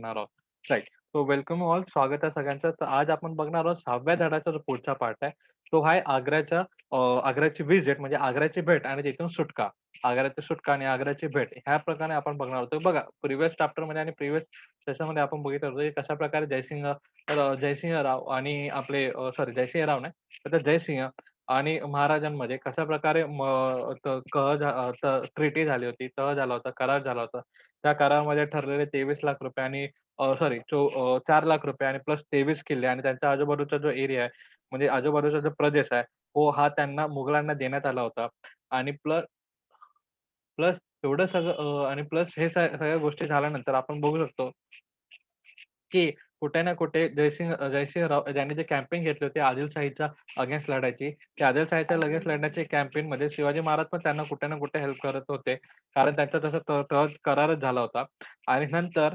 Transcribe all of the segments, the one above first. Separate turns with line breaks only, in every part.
बघणार आहोत. Right so welcome all. स्वागत आहे सगळ्यांचं. तर आज आपण बघणार आहोत सहाव्या धडाचा जो पुढचा पार्ट आहे, तो आहे आग्र्याच्या आग्र्याची व्हिजिट म्हणजे आग्र्याची भेट आणि तिथून सुटका. आग्र्याची सुटका आणि आग्र्याची भेट ह्या प्रकारे आपण बघणार होतो बघा प्रिव्हियस चॅप्टरमध्ये आणि प्रिव्हियस सेशनमध्ये आपण बघितलं होतं, की कशाप्रकारे जयसिंग तर जयसिंहराव आणि आपले सॉरी जयसिंह राव नाही, तर जयसिंह आणि महाराजांमध्ये कशा प्रकारे कह झा ट्रिटी झाली होती, तह झाला होता, करार झाला होता. त्या करारामध्ये ठरलेले तेवीस लाख रुपये आणि अ, सॉरी चो अ, ₹4,00,000 आणि प्लस 23 किल्ले आणि त्यांच्या आजूबाजूचा जो एरिया आहे, म्हणजे आजूबाजूचा जो प्रदेश आहे, तो हा त्यांना मुघलांना देण्यात आला होता. आणि प्लस प्लस एवढं सगळं अ, आणि प्लस हे स सगळ्या गोष्टी झाल्यानंतर आपण बघू शकतो की कुठे ना कुठे जयसिंग अ, जयसिंहराव ज्यांनी जे कॅम्पेन घेतले होते आदिलशाहीच्या अगेन्स्ट लढायची, त्या आदिलशाहीच्या अगेन्स्ट लढण्याच्या कॅम्पेनमध्ये शिवाजी महाराज पण त्यांना कुठे ना कुठे हेल्प करत होते. कारण त्यांचा तसा करारच झाला होता आणि नंतर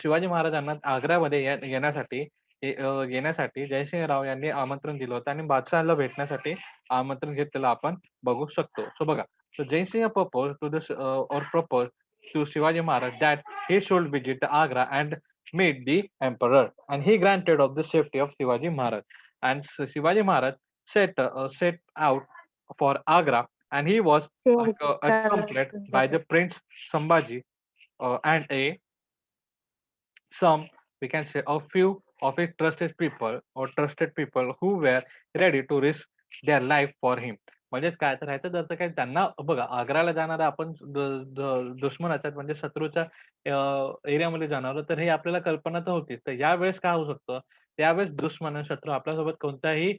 शिवाजी महाराजांना आग्र्यामध्ये येण्यासाठी येण्यासाठी जयसिंहराव यांनी आमंत्रण दिलं होतं आणि बादशहाला भेटण्यासाठी आमंत्रण घेतलेलं आपण बघू शकतो. सो बघा, so Jaisingh proposed to the or proposed to Shivaji Maharaj that he should visit Agra and meet the emperor and he granted of the safety of Shivaji Maharaj. And Shivaji Maharaj set uh, set out for Agra and he was uh, accompanied by the Prince Sambhaji uh, and a some we can say a few of his trusted people or trusted people who were ready to risk their life for him. म्हणजेच काय तर राहायचं अर्थ काय त्यांना बघा आग्राला जाणारा आपण दुश्मनाच्या म्हणजे शत्रूच्या एरियामध्ये जाणार तर हे आपल्याला कल्पना तर होतीच. तर यावेळेस काय होऊ शकतं, त्यावेळेस दुश्मन शत्रू आपल्यासोबत कोणताही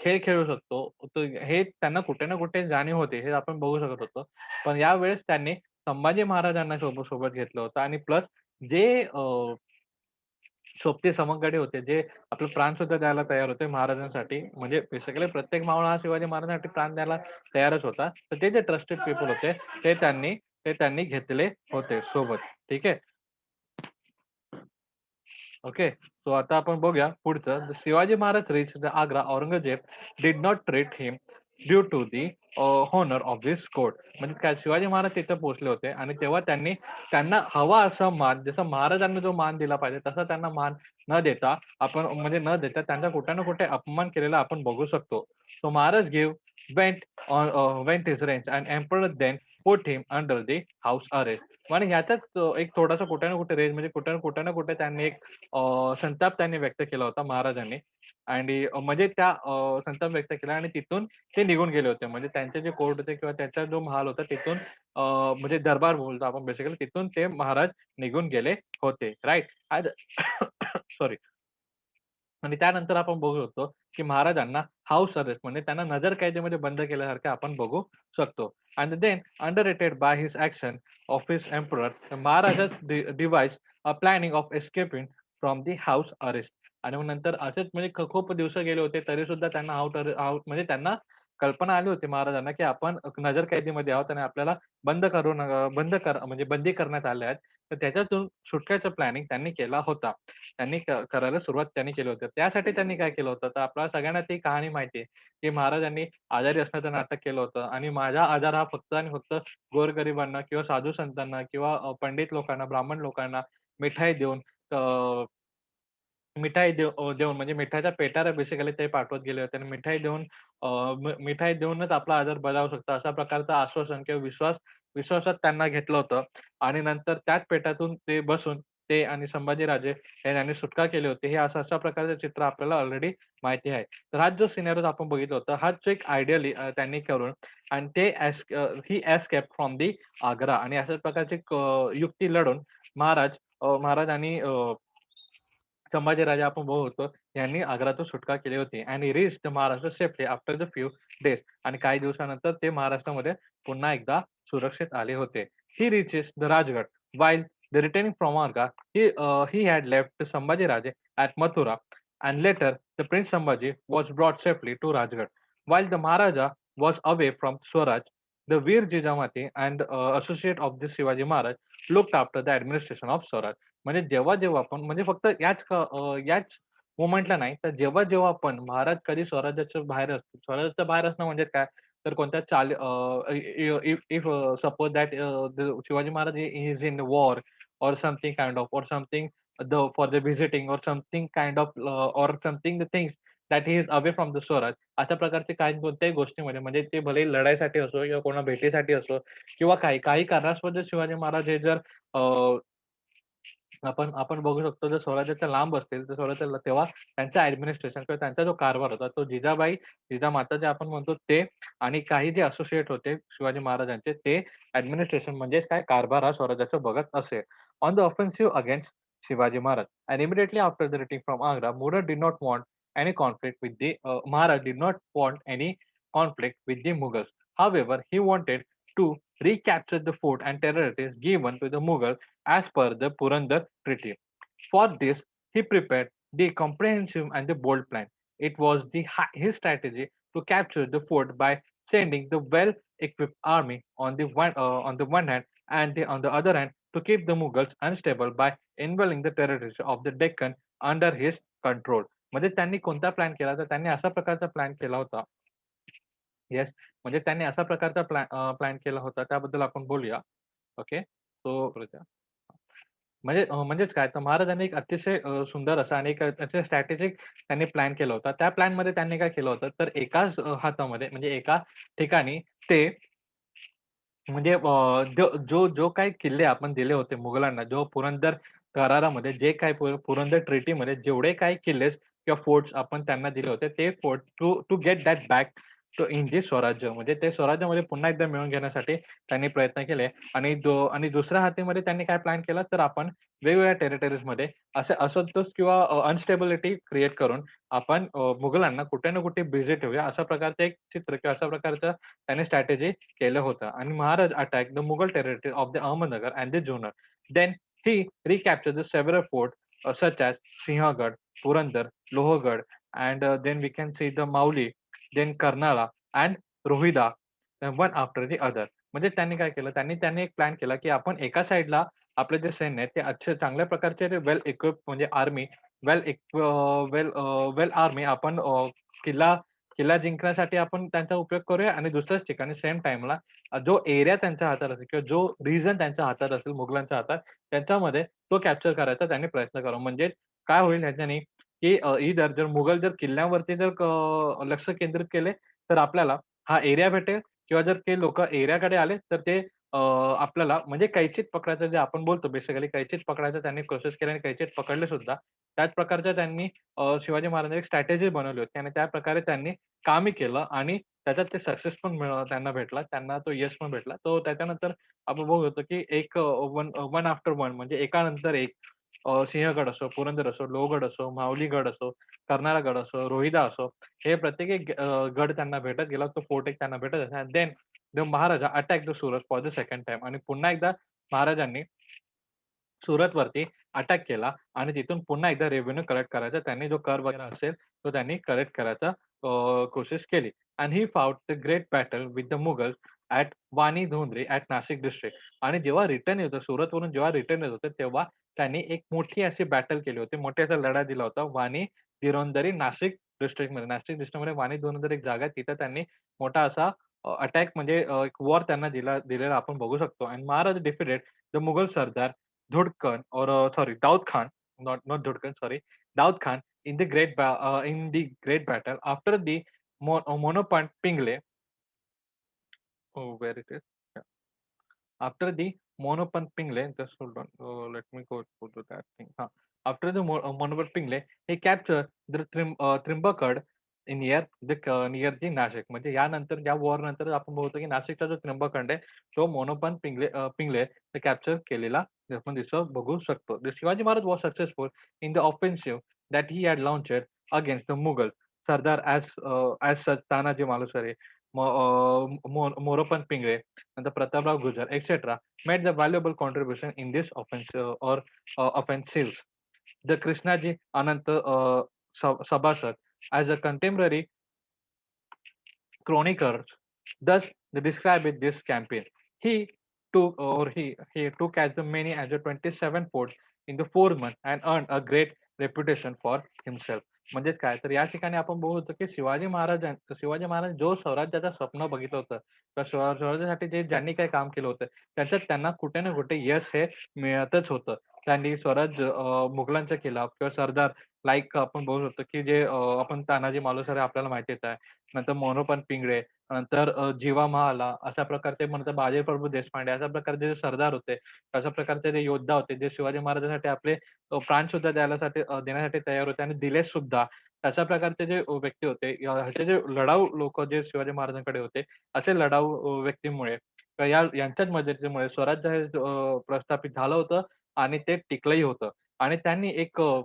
खेळ खेळू शकतो. हे त्यांना कुठे ना कुठे जाणीव होते हे आपण बघू शकत होतो. पण यावेळेस त्यांनी संभाजी महाराजांना सोबत सोबत घेतलं होतं आणि प्लस जे सोबती समंगडे होते, जे आपलं प्राण सुद्धा द्यायला तयार होते महाराजांसाठी. म्हणजे बेसिकली प्रत्येक मावळा हा शिवाजी महाराजांसाठी प्राण द्यायला तयारच होता. तर ते जे ट्रस्टेड पीपल होते, ते त्यांनी ते त्यांनी घेतले होते सोबत. ठीक आहे. ओके. सो आता आपण बघूया पुढचं. Shivaji Maharaj reach the Agra. Aurangzeb did not treat him due to the honour of this court. म्हणजे काय शिवाजी महाराज तिथे पोहोचले होते आणि तेव्हा त्यांनी त्यांना हवा असा मान, जसं महाराजांनी जो मान दिला पाहिजे, तसा त्यांना मान न देता आपण म्हणजे न देता त्यांचा कुठे ना कुठे अपमान केलेला आपण बघू शकतो. So Maharaj give went went his range and emperor then put him under the house arrest. आणि ह्याच्यात uh, एक थोडासा कुठे ना कुठे रेंज म्हणजे कुठे ना कुठे ना कुठे त्यांनी एक uh, संताप त्यांनी व्यक्त केला होता महाराजांनी आणि म्हणजे त्या संताप व्यक्त केला आणि तिथून ते निघून गेले होते. म्हणजे त्यांचे जे कोर्ट होते किंवा त्यांचा जो महाल होता तिथून म्हणजे दरबार बोलतो आपण बेसिकली तिथून ते महाराज निघून गेले होते. राइट. सॉरी. आणि त्यानंतर आपण बघू शकतो, की महाराजांना हाऊस अरेस्ट म्हणजे त्यांना नजर नजरकैदेमध्ये बंद केल्यासारखे आपण बघू शकतो. And then underrated by his action of emperor Maharaja महाराजास a planning of escaping from the house arrest. आणि मग नंतर असेच म्हणजे खूप दिवस गेले होते, तरी सुद्धा त्यांना आउट आउट म्हणजे त्यांना कल्पना आली होती महाराजांना, की आपण नजरकैदेमध्ये आहोत आणि आपल्याला बंद करून बंद कर म्हणजे बंदी करण्यात आल्या आहेत. तर त्याच्यातून सुटण्याचं प्लॅनिंग त्यांनी केला होता. त्यांनी करायला सुरुवात त्यांनी केली होती. त्यासाठी त्यांनी काय केलं होतं, तर आपल्याला सगळ्यांना ती कहाणी माहिती आहे, की महाराजांनी आजारी असण्याचं नाटक केलं होतं आणि माझा आजार हा फक्त आणि फक्त गोरगरिबांना किंवा साधू संतांना किंवा पंडित लोकांना, ब्राह्मण लोकांना मिठाई देऊन मिठाई देऊ देऊन म्हणजे मिठाईच्या पेटारा बेसिकली ते पाठवत गेले होते आणि मिठाई देऊन मिठाई देऊनच आपला आजार बजावू शकतो, अशा प्रकारचं आश्वासन किंवा विश्वास विश्वासात त्यांना घेतलं होतं आणि नंतर त्याच पेटातून ते बसून ते आणि संभाजीराजे हे यांनी सुटका केली होती. हे असं अशा प्रकारचं चित्र आपल्याला ऑलरेडी माहिती आहे. तर हाच जो सिनेरिओ आपण बघितलं होतं हाच एक आयडियली त्यांनी करून आणि ते as he escape from the Agra आणि अशाच प्रकारची युक्ती लढून महाराज महाराज आणि संभाजी राजा आपण बघू होतो यांनी आग्रातून सुटका केली होती. आणि reach Maharashtra safety after the few days आणि काही दिवसानंतर ते महाराष्ट्रामध्ये पुन्हा एकदा सुरक्षित आले होते. He reach is the Rajgad while the returning from आर्गा he he had left Sambhaji Raje at Mathura and later the prince Sambhaji was brought safely to Rajgad while the Maharaja was away from Swaraj the Veer Jijamata and associate of the Shivaji Maharaj look after the administration of Swaraj म्हणजे जेव्हा जेव्हा आपण म्हणजे फक्त याच याच मुवमेंटला नाही तर जेव्हा जेव्हा आपण महाराज कधी स्वराज्याच्या बाहेर असतो स्वराज्याच्या बाहेर असणं म्हणजे काय? तर कोणत्या चाल if suppose that Shivaji Maharaj is in war or something kind of or something the for the visiting or something kind of uh, or something the things that he is away from the Swaraj अशा प्रकारचे काही कोणत्याही गोष्टीमध्ये म्हणजे ते भलेही लढाईसाठी असो किंवा कोणा भेटीसाठी असो किंवा काही काही कारणास्पद शिवाजी महाराज हे जर अ, आपण आपण बघू शकतो जर स्वराज्याच्या लांब असतील तर स्वराज्याला तेव्हा त्यांचा ऍडमिनिस्ट्रेशन किंवा त्यांचा जो कारभार होता तो जिजाबाई जिजामाता जे आपण म्हणतो ते आणि काही जे असोसिएट होते शिवाजी महाराजांचे ते ऍडमिनिस्ट्रेशन म्हणजे काय? कारभार हा स्वराज्याचा बघत असेल on the offensive against Shivaji Maharaj and immediately after the returning from Agra Murad did not want any conflict with the Maharaj Maharaj not want any conflict with the the हा however he wanted to recapture the fort and territories given to the Mughals as per the Purandar Treaty. For this, he prepared the comprehensive and the bold plan. It was the his strategy to capture the fort by sending the well-equipped army on the one uh, on the one hand and the, on the other hand to keep the Mughals unstable by enveloping the territories of the Deccan under his control. म्हणजे त्यांनी कोणता plan केला तर त्यांनी अशा प्रकारचा plan केला होता येस म्हणजे त्यांनी अशा प्रकारचा प्लॅन प्लॅन केला होता त्याबद्दल आपण बोलूया. ओके? सो म्हणजे म्हणजेच काय? तर महाराजांनी एक अतिशय सुंदर असा आणि एक अतिशय स्ट्रॅटेजिक त्यांनी प्लॅन केला होता. त्या प्लॅनमध्ये त्यांनी काय केलं होतं? तर एकाच हातामध्ये म्हणजे एका ठिकाणी ते म्हणजे जो जो काही किल्ले आपण दिले होते मुघलांना जो पुरंदर करारामध्ये जे काही पुरंदर ट्रीटीमध्ये जेवढे काही किल्ले किंवा फोर्ट्स आपण त्यांना दिले होते ते fort to to get that back to Swarajya म्हणजे ते स्वराज्यामध्ये पुन्हा एकदा मिळवून घेण्यासाठी त्यांनी प्रयत्न केले. आणि दो आणि दुसऱ्या हातीमध्ये त्यांनी काय प्लॅन केला? तर आपण वेगवेगळ्या टेरिटरीजमध्ये असे असंतोष किंवा अनस्टेबिलिटी क्रिएट करून आपण मुघलांना कुठे ना कुठे बिझी ठेवूया अशा प्रकारचं एक चित्र किंवा अशा प्रकारचं त्यांनी स्ट्रॅटेजी केलं होतं. आणि Maharaj attack the Mughal territory of the Ahmednagar and the Junnar then he recapture the several fort such as Sinhagad Purandar Lohagad and then we can see the Mauli then Karnala and Rohida one after the other म्हणजे त्यांनी काय केलं? त्यांनी त्यांनी एक plan केला की आपण एका साईडला आपले जे सैन्य आहेत ते अच्छे चांगल्या प्रकारचे वेल इक्विप म्हणजे army well well well army आपण किल्ला किल्ला जिंकण्यासाठी आपण त्यांचा उपयोग करूया आणि दुसऱ्याच ठिकाणी सेम टाइमला जो एरिया त्यांच्या हातात असेल किंवा जो रिजन त्यांच्या हातात असेल मुघलांच्या हातात त्यांच्यामध्ये तो कॅप्चर करायचा त्यांनी प्रयत्न करू म्हणजे काय होईल ह्याच्याने? की इधर जर मुघल जर किल्ल्यावरती जर लक्ष केंद्रित केले तर आपल्याला हा एरिया भेटेल. किंवा जर ते लोक एरियाकडे आले तर ते आपल्याला म्हणजे कैचित पकडायचं जे आपण बोलतो बेसिकली कैचित पकडायचं त्यांनी प्रोसेस केली आणि कैचित पकडले सुद्धा. त्याच प्रकारच्या त्यांनी शिवाजी महाराजांनी एक स्ट्रॅटेजी बनवली होती आणि त्या प्रकारे त्यांनी कामही केलं आणि त्याच्यात ते सक्सेस पण त्यांना भेटला. त्यांना तो यश पण भेटला. तो त्याच्यानंतर आपण बघू होतो की एक वन वन आफ्टर वन म्हणजे एकानंतर एक. सिंहगड असो पुरंदर असो लोहगड असो माऊलीगड असो कर्नाळा गड असो रोहिदा असो हे प्रत्येक एक गड त्यांना भेटत गेला तो फोर्ट एक त्यांना भेटत then the Maharaja attack the Surat for the second time आणि पुन्हा एकदा महाराजांनी सुरत वरती अटॅक केला आणि तिथून पुन्हा एकदा रेव्हेन्यू कलेक्ट करायचा. त्यांनी जो कर वगैरे असेल तो त्यांनी कलेक्ट करायचा कोशिश केली. And he fought the great battle with the Mughal at Vani Dhondre at Nashik district आणि जेव्हा रिटर्न येतं सुरतवरून जेव्हा रिटर्न येत होते तेव्हा त्यांनी एक मोठी अशी बॅटल केली होती. मोठी असा लढा दिला होता वाणी दिरोंदरी नाशिक डिस्ट्रिक्टमध्ये नाशिक डिस्ट्रिक्टमध्ये वाणी धोंदरी एक जागा तिथं त्यांनी मोठा असा अटॅक म्हणजे एक वॉर त्यांना दिला दिलेला आपण बघू शकतो. आणि महाराज डिफिडेड द मुघल सरदार धुडकन और sorry Daud Khan not not Dhudkan sorry Daud Khan in the great in uh, great battle after the after Pingale Mo- uh, Monopant Pingle. Oh, where it is? Yeah. After the Monopant Pingle, just hold on. Uh, let me go, go to that thing. Huh. After the Mo- uh, Monopant Pingle, he captured the Trim, uh, Trimbakad near the near the Nashik म्हणजे यानंतर या war नंतर आपण बघतो की नाशिकचा जो त्र्यंबकंड आहे तो मोनोपन पिंगले पिंगले कॅप्चर केलेला आपण दिसं बघू शकतो Shivaji Maharaj was successful in the offensive that he had launched against the Mughal, Sardar as uh, as such Tanaji Malusare, Uh, more, uh, Moropan Pingre, and the Pratapra Gujar, etc., made the valuable contribution in this offensive uh, or uh, offensives. The Krishnaji Ananta uh, Sabasar, as a contemporary chronicler, thus they described this campaign. He took uh, or he he took as many as the 27 ports in the four months and earned a great reputation for himself. म्हणजेच काय? तर या ठिकाणी आपण बघू होतो की शिवाजी महाराज शिवाजी महाराज जो स्वराज्याचं स्वप्न बघितलं होतं तर स्वराज्यासाठी जे ज्यांनी काही काम केलं होतं त्याच्यात त्यांना कुठे ना कुठे यश हे मिळतच होतं. त्यांनी स्वराज्य अ, मुघलांचा किंवा सरदार लाइक आपण बघू शकतो, की जे आपण तानाजी मालुसरे आपल्याला माहितीच आहे. नंतर मोरोपंत पिंगळे, नंतर अ, जीवा महाला अशा प्रकारचे म्हणतात बाजीप्रभू देशपांडे अशा प्रकारचे जे सरदार होते, अशा प्रकारचे जे योद्धा होते, जे शिवाजी महाराजांसाठी आपले अ, प्राण सुद्धा द्यायलासाठी अ, देण्यासाठी तयार होते आणि दिले सुद्धा. अशा प्रकारचे जे अ, व्यक्ती होते, अ, असे जे लढाऊ लोकं जे शिवाजी महाराजांकडे होते, असे लढाऊ अ, व्यक्तीमुळे या यांच्याच मदतीमुळे स्वराज्य हे अ, प्रस्थापित झालं होतं आणि ते टिकलंही होतं आणि त्यांनी एक अ,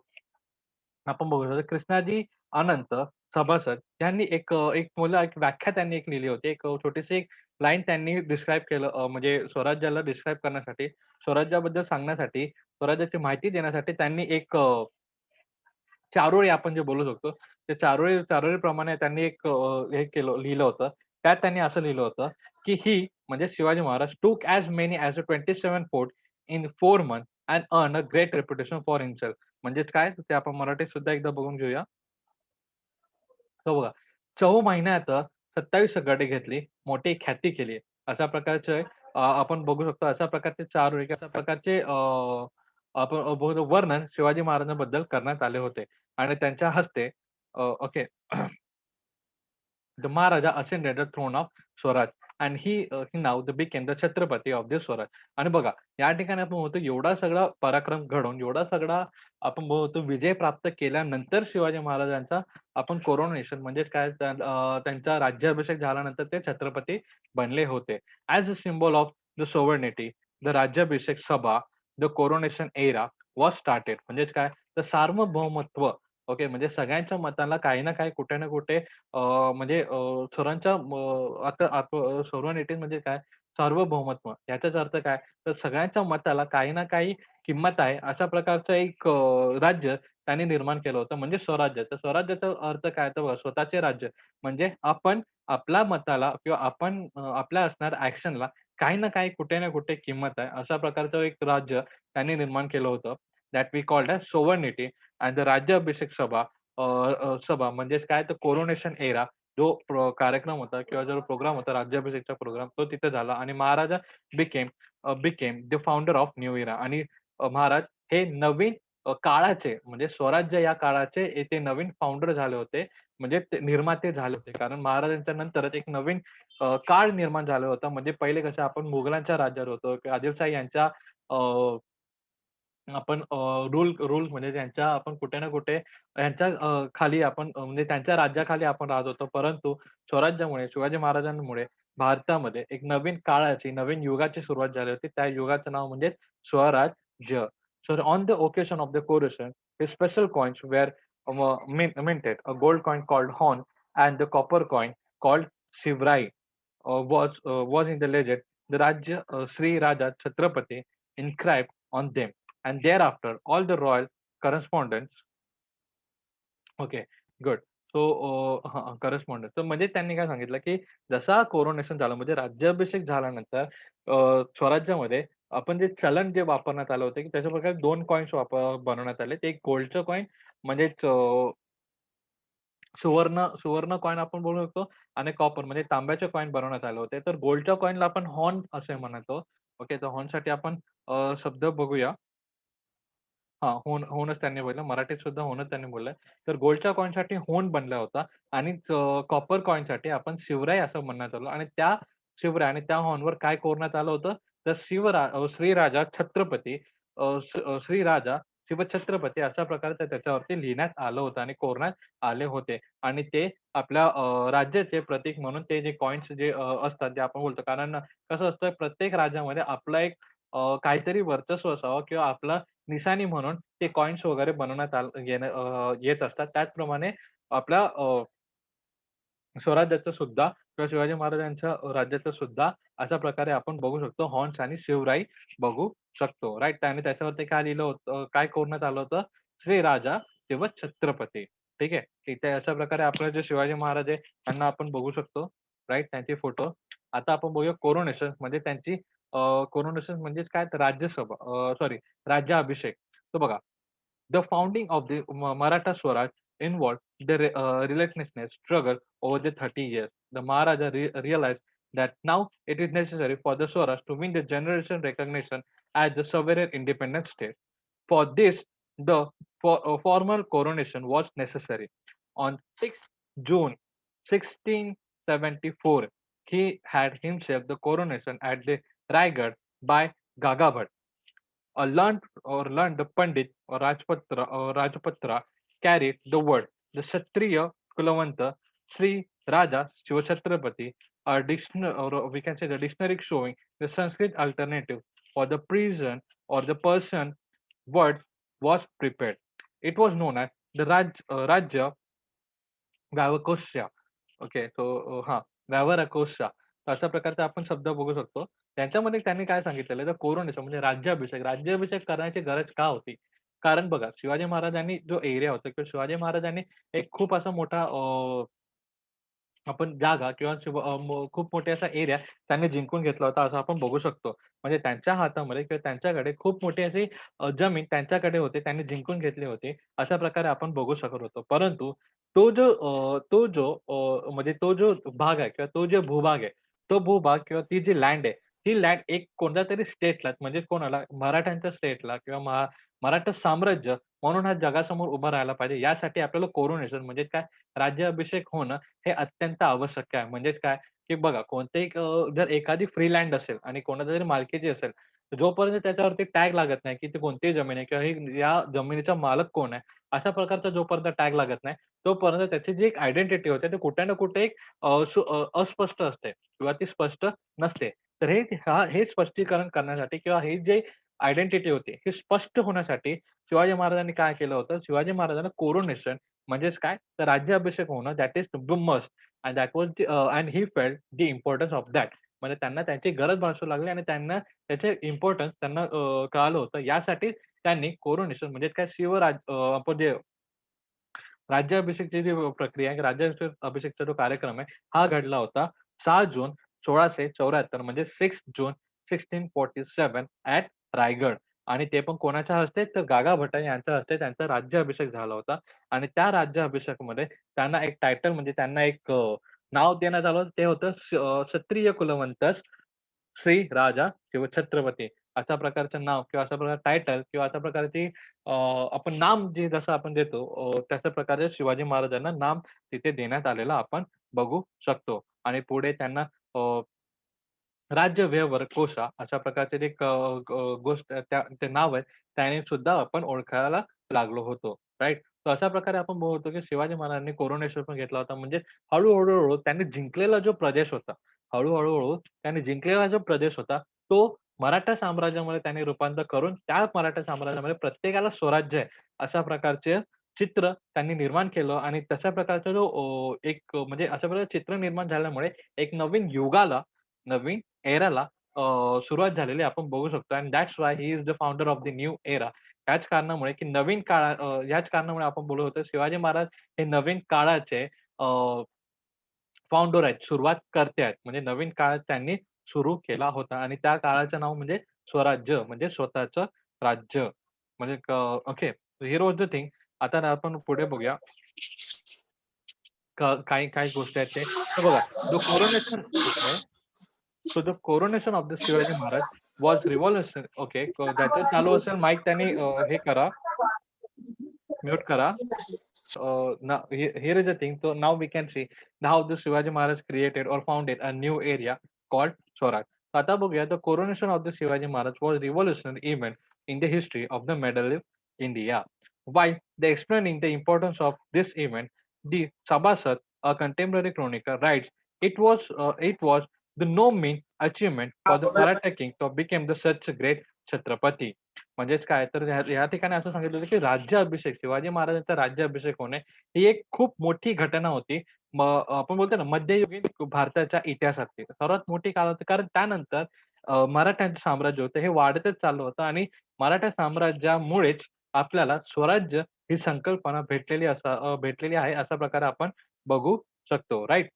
आपण बघू शकतो कृष्णाजी अनंत सभासद यांनी एक एक मला एक व्याख्या त्यांनी एक लिहिली होती. एक छोटीशी एक लाईन त्यांनी डिस्क्राईब केलं अ, म्हणजे स्वराज्याला डिस्क्राईब करण्यासाठी, स्वराज्याबद्दल सांगण्यासाठी, स्वराज्याची माहिती देण्यासाठी त्यांनी एक अ चारोळी आपण जे बोलू शकतो, ते चारोळी चारोळीप्रमाणे त्यांनी एक अ, हे केलं लिहिलं होतं. त्यात त्यांनी असं लिहिलं होतं, की ही म्हणजे Shivaji Maharaj took as many as a 27 fort in 4 month and earn a great reputation for himself. म्हणजेच काय? ते आपण मराठीत सुद्धा एकदा बघून घेऊया. तो बघा, चौ महिन्यात 27 गडे घेतली, मोठी ख्याती केली. अशा प्रकारचे आपण बघू शकतो. अशा प्रकारचे चार अशा प्रकारचे आपण वर्णन शिवाजी महाराजांबद्दल करण्यात आले होते आणि त्यांच्या हस्ते okay. The Maharaja ascended throne of Swaraj आणि ही ही नाव द now केंद्र छत्रपती ऑफ द स्वराज. आणि बघा, या ठिकाणी आपण म्हणतो एवढा सगळा पराक्रम घडवून, एवढा सगळा आपण बोलतो विजय प्राप्त केल्यानंतर शिवाजी महाराजांचा आपण कोरोनेशन म्हणजे काय त्यांचा राज्याभिषेक झाल्यानंतर ते छत्रपती बनले होते. As a symbol of the sovereignty the rajyabhishek sabha, the coronation era was started. म्हणजेच काय? तर सार्वभौमत्व ओके. म्हणजे सगळ्यांच्या मताला काही ना काही, कुठे ना कुठे अ, म्हणजे अ, सर्वांच्या अ, आता आप सॉव्हर्निटी म्हणजे काय? सार्वभौमत्व. याचाच अर्थ काय? तर सगळ्यांच्या मताला काही ना काही किंमत आहे, अशा प्रकारचं एक अ, राज्य त्यांनी निर्माण केलं होतं, म्हणजे स्वराज्य. तर स्वराज्याचा अर्थ काय? तर स्वतःचे राज्य. म्हणजे आपण आपल्या मताला किंवा आपण अ, आपल्या असणाऱ्या ॲक्शनला काही ना काही, कुठे ना कुठे किंमत आहे. अशा प्रकारचं एक राज्य त्यांनी निर्माण केलं होतं. That we called as sovereignty and the rajyabhishek sabha sabha म्हणजेच काय? तर कोरोनेशन एरा जो कार्यक्रम होता किंवा जो प्रोग्राम होता राज्याभिषेकचा प्रोग्राम तो तिथे झाला आणि Maharaja became became the founder of new era आणि uh, महाराज हे नवीन uh, काळाचे म्हणजे स्वराज्य या काळाचे ते नवीन फाउंडर झाले होते. म्हणजे ते निर्माते झाले होते. कारण महाराजांच्या नंतरच एक नवीन uh, काळ निर्माण झाला होता. म्हणजे पहिले कसं आपण मुघलांच्या राज्यावर होतो आदिलशाही यांच्या अ, आपण रूल रूल म्हणजे त्यांच्या आपण कुठे ना कुठे यांच्या खाली आपण म्हणजे त्यांच्या राज्याखाली आपण राहत होतो. परंतु स्वराज्यामुळे शिवाजी महाराजांमुळे भारतामध्ये एक नवीन काळाची नवीन युगाची सुरुवात झाली होती. त्या युगाचं नाव म्हणजे Swarajya. Sir on the occasion of the coronation हे special coins were minted a gold coin called hon and the copper coin called Shivrai was was in the legend the Rajya Shri Raja Chhatrapati inscribed on them and thereafter all the royal correspondence okay, good. So uh, correspondence. तर म्हणजे त्यांनी काय सांगितलं, की जसा coronation झालं म्हणजे राज्याभिषेक झाल्यानंतर स्वराज्यामध्ये आपण जे चलन जे वापरण्यात आलं होतं, की त्याच्या प्रकारे दोन कॉइन्स वापर बनवण्यात आले. ते एक गोल्डचं कॉइन म्हणजेच सुवर्ण सुवर्ण कॉइन आपण बोलू शकतो आणि कॉपर म्हणजे तांब्याचे कॉइन बनवण्यात आले होते. तर गोल्डच्या कॉइनला आपण हॉर्न असे म्हणतो. ओके, तर हॉर्नसाठी आपण शब्द बघूया. हां, होन होनच त्यांनी बोललं. मराठीत सुद्धा होनच त्यांनी बोललंय. तर गोल्डच्या कॉइनसाठी होन बनला होता आणि अ, कॉपर कॉइनसाठी आपण शिवराय असं म्हणण्यात आलं आणि त्या शिवराय आणि त्या हॉर्नवर काय कोरण्यात आलं होतं? तर शिवरा अ, श्रीराजा छत्रपती अ, श अ, श्रीराजा शिवछत्रपती अशा प्रकारचं त्याच्यावरती लिहिण्यात आलं होतं आणि कोरण्यात आले होते आणि ते आपल्या अ, राज्याचे प्रतीक म्हणून ते जे कॉइन्स जे अ, असतात जे आपण बोलतो. कारण कसं असतं प्रत्येक राज्यामध्ये आपला एक अ, काहीतरी वर्चस्व असावं किंवा आपला निशाणी म्हणून ते कॉइन्स वगैरे बनवण्यात आल येणं अ, येत असतात. त्याचप्रमाणे आपल्या अ, स्वराज्याचं सुद्धा किंवा शिवाजी महाराजांच्या राज्याचं सुद्धा अशा प्रकारे आपण बघू शकतो हॉर्न्स आणि शिवराई बघू शकतो. राइट आणि त्याच्यावरती काय लिहिलं होतं काय कोरण्यात आलं होतं? श्रीराजा छत्रपती ठीक आहे. इथे अशा प्रकारे आपले जे शिवाजी महाराज आहे त्यांना आपण बघू शकतो. राइट त्यांचे फोटो. आता आपण बघूया कोरोनेशन म्हणजे त्यांची कोरोनेशन म्हणजेच काय तर राज्यसभा अ, सॉरी राज्याभिषेक. तर बघा The founding of the Ma- Maratha Swaraj involved the re- uh, relentless struggle over the 30 years. The Maharaja re- realized that now it is necessary for the Swaraj to win the generation recognition as the sovereign independent state. For this the formal coronation was necessary on six June sixteen seventy four he had himself the coronation at the Raigad by Gagabhat. A learned or learned Pandit or Rajpatra or Rajpatra carried the word. The Kshatriya Kulavanta Sri Raja Shivachatrapati, a dictionary or we can say the dictionary showing the Sanskrit alternative for the prison or the person word was prepared. It was known as the Raj, uh, Rajya Gavakosya. Okay so हा व्यावराकोशा अशा प्रकारचा आपण शब्द बघू शकतो त्यांच्यामध्ये त्यांनी काय सांगितलेलं तर कोरोनेशन म्हणजे राज्याभिषेक राज्याभिषेक करण्याची गरज का होती कारण बघा शिवाजी महाराजांनी जो एरिया होता किंवा शिवाजी महाराजांनी एक खूप असा मोठा अं आपण जागा किंवा शिव अ, म खूप मोठी असा एरिया त्यांनी जिंकून घेतला होता असं आपण बघू शकतो. म्हणजे त्यांच्या हातामध्ये किंवा त्यांच्याकडे खूप मोठी अशी अ, जमीन त्यांच्याकडे होते. त्यांनी जिंकून घेतली होती. अशा प्रकारे आपण बघू शकत होतो. परंतु तो जो अ, तो जो अ, म्हणजे तो जो भाग आहे किंवा तो जो भूभाग आहे, तो भूभाग किंवा ती जी लँड आहे, ही लँड एक कोणत्यातरी स्टेटला म्हणजे कोणाला मराठ्यांच्या स्टेटला किंवा मराठा साम्राज्य म्हणून हा जगासमोर उभा राहायला पाहिजे. यासाठी आपल्याला कोरोनेशन म्हणजे काय राज्याभिषेक होणं हे अत्यंत आवश्यक आहे. म्हणजेच काय, की बघा कोणतेही जर एखादी फ्री लँड असेल आणि कोणाच्या तरी मालकीची असेल, जोपर्यंत त्याच्यावरती टॅग लागत नाही, की ती कोणतीही जमीन आहे किंवा ही या जमिनीचा मालक कोण आहे, अशा प्रकारचा जोपर्यंत टॅग लागत नाही, तोपर्यंत त्याची जी एक आयडेंटिटी होते, ती कुठे ना कुठे एक अस्पष्ट असते किंवा ती स्पष्ट नसते. तर हे हा हे स्पष्टीकरण करण्यासाठी किंवा हे जे आयडेंटिटी होती, हे स्पष्ट होण्यासाठी शिवाजी महाराजांनी काय केलं होतं, शिवाजी महाराजांना कोरोनेशन म्हणजेच काय, तर राज्याभिषेक होणं that is must and that was and he felt the importance of that. म्हणजे त्यांना त्यांची गरज भासू लागली आणि त्यांना त्याचे इम्पॉर्टन्स त्यांना कळालं होतं. यासाठी त्यांनी कोरोनेशन म्हणजे काय शिवराज आपण जे राज्याभिषेकची जी प्रक्रिया आहे, राज्याभिषेक अभिषेकचा जो कार्यक्रम आहे, हा घडला होता सहा जून 1674 म्हणजे six June sixteen forty seven at Raigad. आणि ते पण कोणाच्या हस्ते? तर गागा भट्ट यांच्या हस्ते त्यांचा राज्याभिषेक झाला होता. आणि त्या राज्याभिषेकमध्ये त्यांना एक टायटल म्हणजे त्यांना एक नाव देण्यात आलं ते होतं क्षत्रिय कुलवंत श्री राजा किंवा छत्रपती अशा प्रकारचं नाव किंवा अशा प्रकार टायटल किंवा अशा प्रकारची आपण नाम जे जसं आपण देतो अ, तशा प्रकारे शिवाजी महाराजांना नाम तिथे देण्यात आलेलं आपण बघू शकतो. आणि पुढे त्यांना अ, राज्य व्यवहार कोशा अशा प्रकारचे एक ग गोष्ट त्या ते नाव आहे, त्याने सुद्धा आपण ओळखायला लागलो होतो. राइट? तर अशा प्रकारे आपण बोलतो, की शिवाजी महाराजांनी कोरोनेश्वर पण घेतला होता. म्हणजे हळू-हळू, हळू त्यांनी जिंकलेला जो प्रदेश होता, हळू-हळू, हळू त्यांनी जिंकलेला जो प्रदेश होता, तो मराठा साम्राज्यामध्ये त्यांनी रूपांतर करून त्या मराठा साम्राज्यामध्ये प्रत्येकाला स्वराज्य आहे, अशा प्रकारचे चित्र त्यांनी निर्माण केलं आणि तशा प्रकारचा जो अ, एक म्हणजे अशा प्रकारचे चित्र निर्माण झाल्यामुळे एक नवीन युगाला, नवीन एराला अ, सुरुवात झालेली आपण बघू शकतो and that's why he is the founder of the new era. याच कारणामुळे, की नवीन काळा अ, याच कारणामुळे आपण बोलत होतो शिवाजी महाराज हे नवीन काळाचे अ, फाउंडर आहेत, सुरुवात करते आहेत. म्हणजे नवीन काळ त्यांनी सुरू केला होता आणि त्या काळाचं नाव म्हणजे स्वराज्य म्हणजे स्वतःचं राज्य. म्हणजे क okay. Here was the thing. आता ना आपण पुढे बघूया. क काही काही गोष्टी आहेत ते. तर बघा, the coronation okay. So the coronation of the Shivaji Maharaj was revolution okay. ज्याचं चालू असेल माईक त्यांनी अ, हे करा. म्यूट करा. uh, now here, here is the thing. So now we can see how the Shivaji Maharaj created or founded a new area called Swaraj. So आता बघूया the coronation of the Shivaji Maharaj was revolutionary event in the history of the medieval India. While they explaining the importance of this event, the Sabasat, a contemporary chronicler, writes it was uh, it was the no mean achievement for the Maratha king to become the such a great Chhatrapati. म्हणजेच काय तर ह्या ह्या ठिकाणी असं सांगितलं होतं, की राज्याभिषेक शिवाजी महाराजांचा राज्याभिषेक होणे ही एक खूप मोठी घटना होती. मग आपण बोलतो ना मध्ययुगीन भारताच्या इतिहासातली सर्वात मोठी काळ होती. कारण त्यानंतर अ, मराठ्यांचं साम्राज्य होतं हे वाढतच चाललं होतं आणि मराठा साम्राज्यामुळेच आपल्याला स्वराज्य ही संकल्पना भेटलेली असा अ, भेटलेली आहे अशा प्रकारे आपण बघू शकतो. Right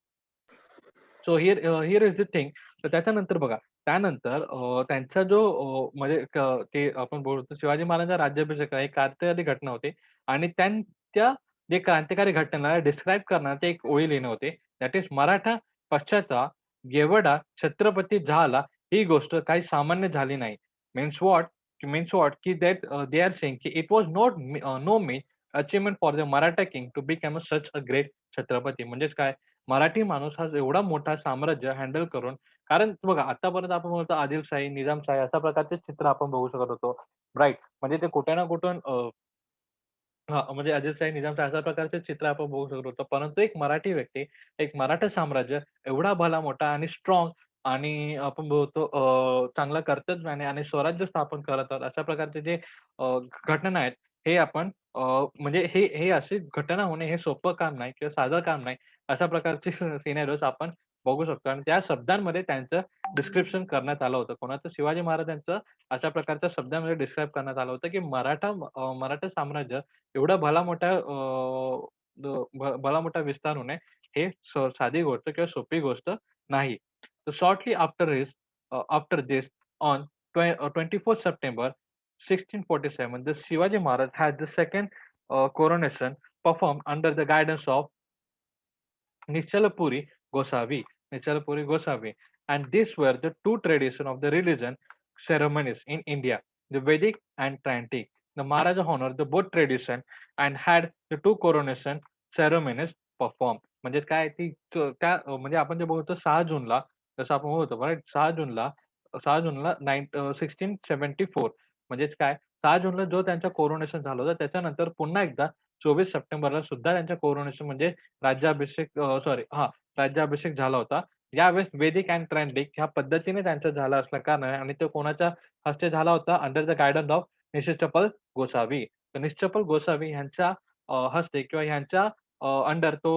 so here here is the thing. तर त्याच्यानंतर बघा, त्यानंतर अ, त्यांचा जो अ, म्हणजे क ते आपण बोलतो शिवाजी महाराजांचा राज्याभिषेक आहे, एक क्रांतिकारी घटना होती आणि त्यांच्या जे क्रांतिकारी घटनेला डिस्क्राईब करणार ते एक ओळी लिहिणं होते. दॅट इज मराठा पक्षाचा गेवडा छत्रपती झाला, ही गोष्ट काही सामान्य झाली नाही. Means what means what? की that uh, they are saying ki it was not uh, no mean achievement for the Maratha king to become such a great Chhatrapati म्हणजेच काय? मराठी माणूस हा एवढा मोठा साम्राज्य हँडल करून कारण बघा आतापर्यंत आपण बोलतो आदिलशाही निजामशाही अशा प्रकारचे चित्र आपण बघू शकत होतो. राईट म्हणजे ते कुठे ना कुठून म्हणजे आदिलशाही निजामशाही अशा प्रकारचे चित्र आपण बघू शकत होतो. परंतु एक मराठी व्यक्ती, एक मराठा साम्राज्य एवढा भला मोठा आणि स्ट्रॉंग आणि आपण बोलतो अ, चांगला कर्तव्याने आणि स्वराज्य स्थापन करत आहोत अशा प्रकारचे जे अ, घटना आहेत, हे आपण अ, म्हणजे हे हे अशी घटना होणे हे सोपं काम नाही किंवा साधं काम नाही. अशा प्रकारचे सिनेरिओज आपण बघू शकतो आणि त्या शब्दांमध्ये त्यांचं डिस्क्रिप्शन करण्यात आलं होतं. कोणाचं? शिवाजी महाराजांचं अशा प्रकारच्या शब्दामध्ये डिस्क्राईब करण्यात आलं होतं, की मराठा अ, मराठा साम्राज्य एवढा भला मोठा अ, द भ भला मोठा विस्तार होणे, हे स साधी गोष्ट किंवा सोपी गोष्ट नाही. So shortly after his uh, after this, on twen uh, 24th September 1647, the Shivaji Maharaj had the second uh, coronation performed under the guidance of Nichalapuri Gosavi. Nichalapuri Gosavi. And these were the two tradition of the religion ceremonies in India, the Vedic and Trantic. The Maharaja honored the both tradition and had the two coronation ceremonies performed. म्हणजे काय ती त त्या अ, म्हणजे आपण जे बोलतो 6 जूनला जसं आपण होतो राईट सहा जूनला सहा जूनला नाईन सिक्स्टीन सेव्हन्टी फोर म्हणजेच काय? सहा जूनला जो त्यांचा कोरोनेशन झालं होतं त्याच्यानंतर पुन्हा एकदा 24 सप्टेंबरला सुद्धा त्यांच्या कोरोनेशन म्हणजे राज्याभिषेक सॉरी हा राज्याभिषेक झाला होता. यावेळेस वेदिक अँड ट्रेंडिक ह्या पद्धतीने त्यांचा झाला असल्या कारणाने आणि तो कोणाच्या हस्ते झाला होता? Under the guidance of Nishchapal Gosavi. तर निश्चपल गोसावी ह्यांच्या हस्ते किंवा ह्यांच्या अ, अंडर तो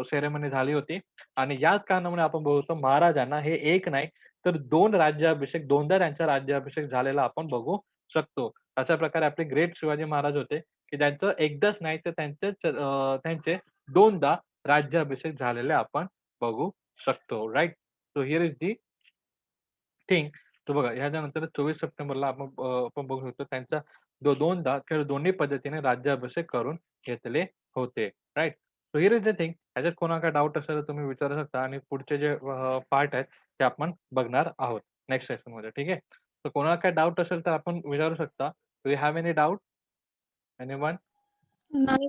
अ, सेरेमनी झाली होती आणि याच कारणामुळे आपण बघतो महाराजांना हे एक नाही तर 2 राज्याभिषेक दोनदा त्यांचा राज्याभिषेक झालेला आपण बघू शकतो. अशा प्रकारे आपले ग्रेट शिवाजी महाराज होते, की त्यांचं एकदाच नाही तर त्यांचे अ, त्यांचे दोनदा राज्याभिषेक झालेले आपण बघू शकतो. Right? So here is the thing. तर बघा ह्याच्यानंतर 24 सप्टेंबरला आपण अ, आपण बघू शकतो त्यांचा दो दोनदा किंवा दोन्ही पद्धतीने राज्याभिषेक करून घेतले होते. Right? So here is the thing. ह्याच्यात कोणाला काय डाउट असेल तर तुम्ही विचारू शकता आणि पुढचे जे पार्ट आहेत ते आपण बघणार आहोत नेक्स्ट सेशनमध्ये. ठीक आहे? तर कोणाला काय डाउट असेल तर आपण विचारू शकता. Do you have any doubt any one
नाही